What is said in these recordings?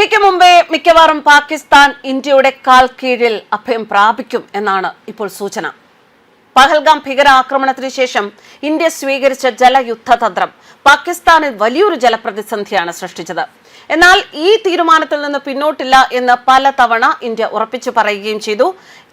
ലക്കയ്ക്ക് മുമ്പേ മിക്കവാറും പാകിസ്ഥാൻ ഇന്ത്യയുടെ കാൽ കീഴിൽ അഭയം പ്രാപിക്കും എന്നാണ് ഇപ്പോൾ സൂചന. പഹൽഗാം ഭീകരാക്രമണത്തിന് ശേഷം ഇന്ത്യ സ്വീകരിച്ച ജലയുദ്ധതന്ത്രം പാകിസ്ഥാനിൽ വലിയൊരു ജലപ്രതിസന്ധിയാണ് സൃഷ്ടിച്ചത്. എന്നാൽ ഈ തീരുമാനത്തിൽ നിന്ന് പിന്നോട്ടില്ല എന്ന് പല തവണ ഇന്ത്യ ഉറപ്പിച്ചു പറയുകയും ചെയ്തു.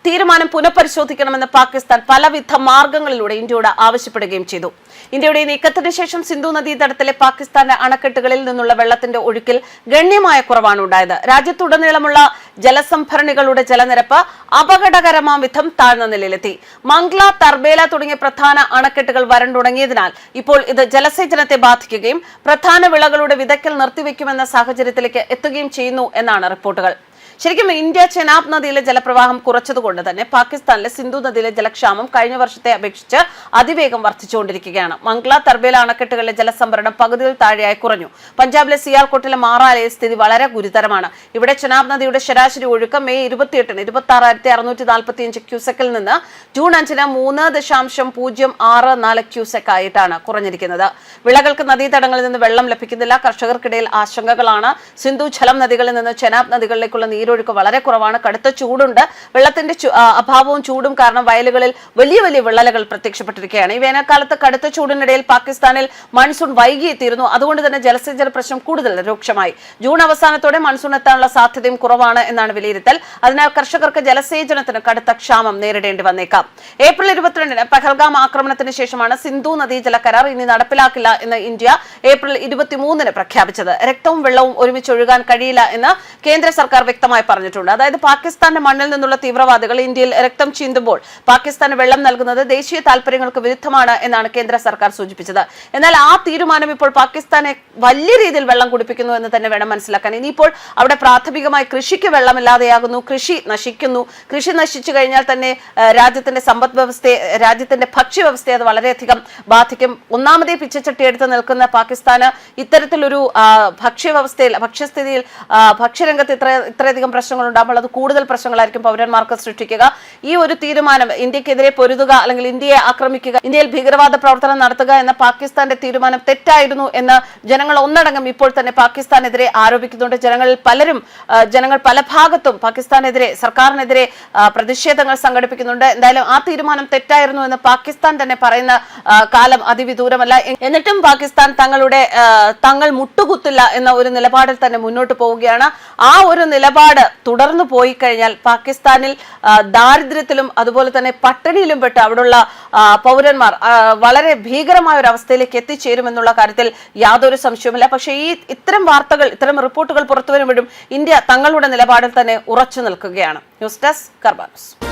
തീരുമാനം പുനഃപരിശോധിക്കണമെന്ന് പാകിസ്ഥാൻ പലവിധ മാർഗങ്ങളിലൂടെ ഇന്ത്യയോട് ആവശ്യപ്പെടുകയും ചെയ്തു. ഇന്ത്യയുടെ നീക്കത്തിന് ശേഷം സിന്ധു നദീതടത്തിലെ പാകിസ്ഥാന്റെ അണക്കെട്ടുകളിൽ നിന്നുള്ള വെള്ളത്തിന്റെ ഒഴുക്കിൽ ഗണ്യമായ കുറവാണ് ഉണ്ടായത്. രാജ്യത്തുടനീളമുള്ള ജലസംഭരണികളുടെ ജലനിരപ്പ് അപകടകരമാം വിധം താഴ്ന്ന നിലയിലെത്തി. മംഗ്ല തർബേല തുടങ്ങിയ പ്രധാന അണക്കെട്ടുകൾ വരണ്ടുടങ്ങിയതിനാൽ ഇപ്പോൾ ഇത് ജലസേചനത്തെ ബാധിക്കുകയും പ്രധാന വിളകളുടെ വിതയ്ക്കൽ നിർത്തിവെക്കുമെന്ന സാഹചര്യത്തിലേക്ക് എത്തുകയും ചെയ്യുന്നു എന്നാണ് റിപ്പോർട്ടുകൾ. ശരിക്കും ഇന്ത്യ ചെനാബ് നദിയിലെ ജലപ്രവാഹം കുറച്ചതുകൊണ്ട് തന്നെ പാകിസ്ഥാനിലെ സിന്ധു നദിയിലെ ജലക്ഷാമം കഴിഞ്ഞ വർഷത്തെ അപേക്ഷിച്ച് അതിവേഗം വർദ്ധിച്ചുകൊണ്ടിരിക്കുകയാണ്. മംഗ്ല തർബേല അണക്കെട്ടുകളിലെ ജലസംഭരണം പകുതിയിൽ താഴെയായി കുറഞ്ഞു. പഞ്ചാബിലെ സിയാൽകോട്ടിലെ മാറാലയിൽ സ്ഥിതി വളരെ ഗുരുതരമാണ്. ഇവിടെ ചെനാബ് നദിയുടെ ശരാശരി ഒഴുക്ക് മെയ് ഇരുപത്തിയെട്ടിന് ഇരുപത്തി ആറായിരത്തി നാൽപ്പത്തി അഞ്ച് ക്യൂസെക്കിൽ നിന്ന് ജൂൺ അഞ്ചിന് മൂന്ന് ദശാംശം പൂജ്യം ആറ് നാല് ക്യൂസെക്ക് ആയിട്ടാണ് കുറഞ്ഞിരിക്കുന്നത്. വിളകൾക്ക് നദീതടങ്ങളിൽ നിന്ന് വെള്ളം ലഭിക്കുന്നില്ല. കർഷകർക്കിടയിൽ ആശങ്കകളാണ്. സിന്ധു ജലം നദികളിൽ നിന്ന് ചെനാബ് നദികളിലേക്കുള്ള നീരൊഴുക്ക് വളരെ കുറവാണ്. കടുത്ത ചൂടുണ്ട്. വെള്ളത്തിന്റെ അഭാവവും ചൂടും കാരണം വയലുകളിൽ വലിയ വലിയ വിള്ളലുകൾ പ്രത്യക്ഷപ്പെട്ടിരിക്കുകയാണ്. ഈ വേനൽക്കാലത്ത് കടുത്ത ചൂടിനിടയിൽ പാകിസ്ഥാനിൽ മൺസൂൺ വൈകിയെത്തിയിരുന്നു. അതുകൊണ്ട് തന്നെ ജലസേചന പ്രശ്നം കൂടുതൽ രൂക്ഷമായി. ജൂൺ അവസാനത്തോടെ മൺസൂൺ എത്താനുള്ള സാധ്യതയും കുറവാണ് എന്നാണ് വിലയിരുത്തൽ. അതിനാൽ കർഷകർക്ക് ജലസേചനത്തിന് കടുത്ത ക്ഷാമം നേരിടേണ്ടി വന്നേക്കാം. ഏപ്രിൽ ഇരുപത്തിരണ്ടിന് പെഹൽഗാം ആക്രമണത്തിന് ശേഷമാണ് സിന്ധു നദീജല കരാർ ഇനി നടപ്പിലാക്കില്ല എന്ന് ഇന്ത്യ ഏപ്രിൽ ഇരുപത്തിമൂന്നിന് പ്രഖ്യാപിച്ചത്. രക്തവും വെള്ളവും ഒരുമിച്ച് ഒഴുകാൻ കഴിയില്ല എന്ന് കേന്ദ്ര സർക്കാർ വ്യക്തമായി പറഞ്ഞിട്ടുണ്ട്. അതായത് പാകിസ്ഥാന്റെ മണ്ണിൽ നിന്നുള്ള തീവ്രവാദികൾ ഇന്ത്യയിൽ രക്തം ചീന്തുമ്പോൾ പാകിസ്ഥാന് വെള്ളം നൽകുന്നത് ദേശീയ താല്പര്യങ്ങൾക്ക് വിരുദ്ധമാണ് എന്നാണ് കേന്ദ്ര സർക്കാർ സൂചിപ്പിച്ചത്. എന്നാൽ ആ തീരുമാനം ഇപ്പോൾ പാകിസ്ഥാനെ വലിയ രീതിയിൽ വെള്ളം കുടിപ്പിക്കുന്നു എന്ന് തന്നെ വേണം മനസ്സിലാക്കാൻ. ഇനിയിപ്പോൾ അവിടെ പ്രാഥമികമായി കൃഷിക്ക് വെള്ളമില്ലാതെയാകുന്നു കൃഷി നശിക്കുന്നു. കൃഷി നശിച്ചു കഴിഞ്ഞാൽ തന്നെ രാജ്യത്തിന്റെ സമ്പദ് വ്യവസ്ഥയെ രാജ്യത്തിന്റെ ഭക്ഷ്യവ്യവസ്ഥയെ അത് വളരെയധികം ബാധിക്കും. ഒന്നാമതേ പിച്ചച്ചട്ടി എടുത്ത് നിൽക്കുന്ന പാകിസ്ഥാന് ഇത്തരത്തിലൊരു ഭക്ഷ്യവ്യവസ്ഥയിൽ ഭക്ഷ്യസ്ഥിതിയിൽ ഭക്ഷ്യരംഗത്ത് ഇത്ര ഇത്രയധികം പ്രശ്നങ്ങൾ ഉണ്ടാകുമ്പോൾ അത് കൂടുതൽ പ്രശ്നങ്ങളായിരിക്കും പൗരന്മാർക്ക് സൃഷ്ടിക്കുക. ഈ ഒരു തീരുമാനം ഇന്ത്യക്കെതിരെ പൊരുതുക അല്ലെങ്കിൽ ഇന്ത്യയെ ആക്രമിക്കുക ഇന്ത്യയിൽ ഭീകരവാദ പ്രവർത്തനം നടത്തുക എന്ന പാകിസ്ഥാന്റെ തീരുമാനം തെറ്റായിരുന്നു എന്ന് ജനങ്ങൾ ഒന്നടങ്കം ഇപ്പോൾ തന്നെ പാകിസ്ഥാനെതിരെ ആരോപിക്കുന്നുണ്ട്. ജനങ്ങളിൽ പലരും ജനങ്ങൾ പല ഭാഗത്തും പാകിസ്ഥാനെതിരെ സർക്കാരിനെതിരെ പ്രതിഷേധങ്ങൾ സംഘടിപ്പിക്കുന്നുണ്ട്. എന്തായാലും ആ തീരുമാനം തെറ്റായിരുന്നു എന്ന് പാകിസ്ഥാൻ തന്നെ പറയുന്ന കാലം അതിവിദൂരമല്ല. എന്നിട്ടും പാകിസ്ഥാൻ തങ്ങളുടെ തങ്ങൾ മുട്ടുകുത്തില്ല എന്ന ഒരു നിലപാടിൽ തന്നെ മുന്നോട്ട് പോവുകയാണ്. ആ ഒരു നിലപാട് തുടർന്നു പോയി കഴിഞ്ഞാൽ പാകിസ്ഥാനിൽ ദാരിദ്ര്യത്തിലും അതുപോലെ തന്നെ പട്ടിണിയിലും പെട്ട് അവിടെയുള്ള പൗരന്മാർ വളരെ ഭീകരമായ ഒരു അവസ്ഥയിലേക്ക് എത്തിച്ചേരുമെന്നുള്ള കാര്യത്തിൽ യാതൊരു സംശയവുമില്ല. പക്ഷേ ഈ ഇത്തരം വാർത്തകൾ ഇത്തരം റിപ്പോർട്ടുകൾ പുറത്തു വരുമ്പോഴും ഇന്ത്യ തങ്ങളുടെ നിലപാടിൽ തന്നെ ഉറച്ചു നിൽക്കുകയാണ്. News desk കർബാൻസ്